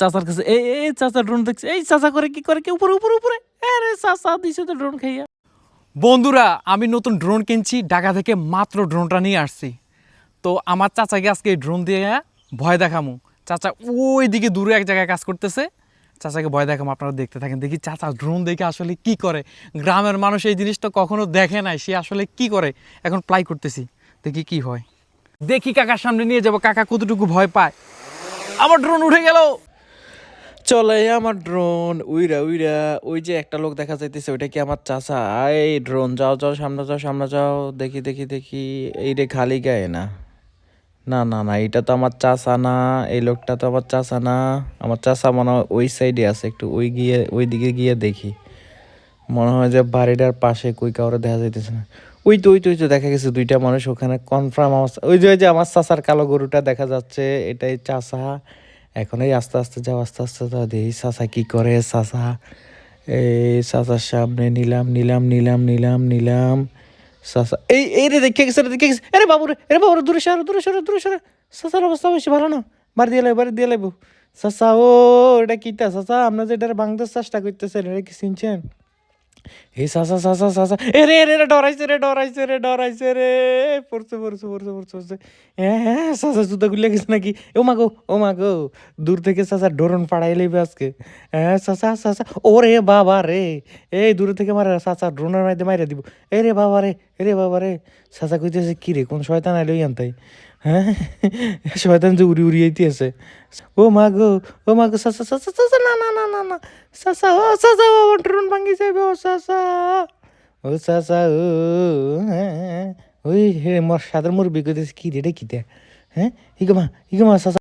চাচার কাছে, এই এই চাচা ড্রোন দেখছে, এই চাচা করে কি করে, কি উপরে উপরে উপরে? আরে চাচা, দিছে তো ড্রোন খাইয়া। বন্ধুরা, আমি নতুন ড্রোন কিনছি, ঢাকা থেকে মাত্র ড্রোনটা নিয়ে আসছি। তো আমার চাচাকে আজকে এই ড্রোন দিয়ে ভয় দেখামু। চাচা ওই দিকে দূরে এক জায়গায় কাজ করতেছে। চাচাকে ভয় দেখামু, আপনারা দেখতে থাকেন। দেখি চাচা ড্রোন দেখে আসলে কি করে? গ্রামের মানুষ এই জিনিসটা কখনো দেখে নাই, সে আসলে কি করে? এখন প্লাই করতেছি, দেখি কি হয়। দেখি কাকার সামনে নিয়ে যাব, কাকা কতটুকু ভয় পায়। আমার ড্রোন উঠে গেল। চলে আমার ড্রোন উইরা উইরা, ওই যে একটা লোক দেখা যাইতেছে, ওইটা কি আমার চাচা? এই ড্রোন যাও যাও, সামনে যাও সামনে যাও, দেখি দেখি দেখি। এই রে খালি গায়ে না। না না না এটা তো আমার চাচা না, এই লোকটা তো আমার চাচা না। আমার চাচা মনে হয় ওই সাইডে আছে, একটু ওই গিয়ে, ওই দিকে গিয়ে দেখি। মনে হয় যে বাড়িটার পাশে কই কাউরে দেখা যাইতেছে না। ওই তো ওই তো ওই তো, দেখা গেছে দুইটা মানুষ ওখানে কনফার্ম আমার ওই যে ওই যে আমার চাচার কালো গরুটা দেখা যাচ্ছে, এটাই চাচা। এখন এই আস্তে আস্তে যাও, আস্তে আস্তে যাও, দেখি চাচা কী করে, চাচা। এই চাচার সামনে নিলাম নিলাম নিলাম নিলাম নিলাম। চাচা, এই এই রে, দেখে গেছে দেখে গেছে। আরে বাবু রে আরে বাবু দূরে সরো দূরে সরো দূরে সরো। চাচার অবস্থা বেশি ভালো না। বাড়ি দিয়ে লাইব, বাড়ি দিয়ে লাইব। চাচা, ও, এটা কীটা চাচা আপনার যে এটা ভাঙতে চেষ্টা করতেছেন, এটা কি চিনছেন? এই সাসা সাসা সাসা এ রে রে ডরাইছে রে ডরাইছে রে ডরাইছে রে পড়ছে পড়ছে পড়ছে পড়ছে পড়ছে। হ্যাঁ সাসা জুতা গুলিয়ে গেছে নাকি? ও মা গো, ও মা গো। দূর থেকে সাসা ডরন পাড়াই লইবে আজকে। হ্যাঁ সাসা সাসা ও রে বাবা রে। এই দূর থেকে মারে সাসা ড্রোনের মাইতে মাইরে দিব। এ রে বাবা রে, এ রে বাবা রে। সাসা কইতেছে, কি রে, কোন শয়তান আইলো ইয়ান্তাই? হ্যাঁ শয়তান যে উড়ি উড়ি আছে। ও মা গো, ও মা গো সাসা সাসা সাসা না না না না না। সাসা ও সাসা ও ড্রোন ভাঙি যাবে ও সাসা ও সাসা ও ওই হে, মোর সাদের মুরবি কইতেছে, কি রে রে দে হ্যাঁ ইগমা ইগমা সাসা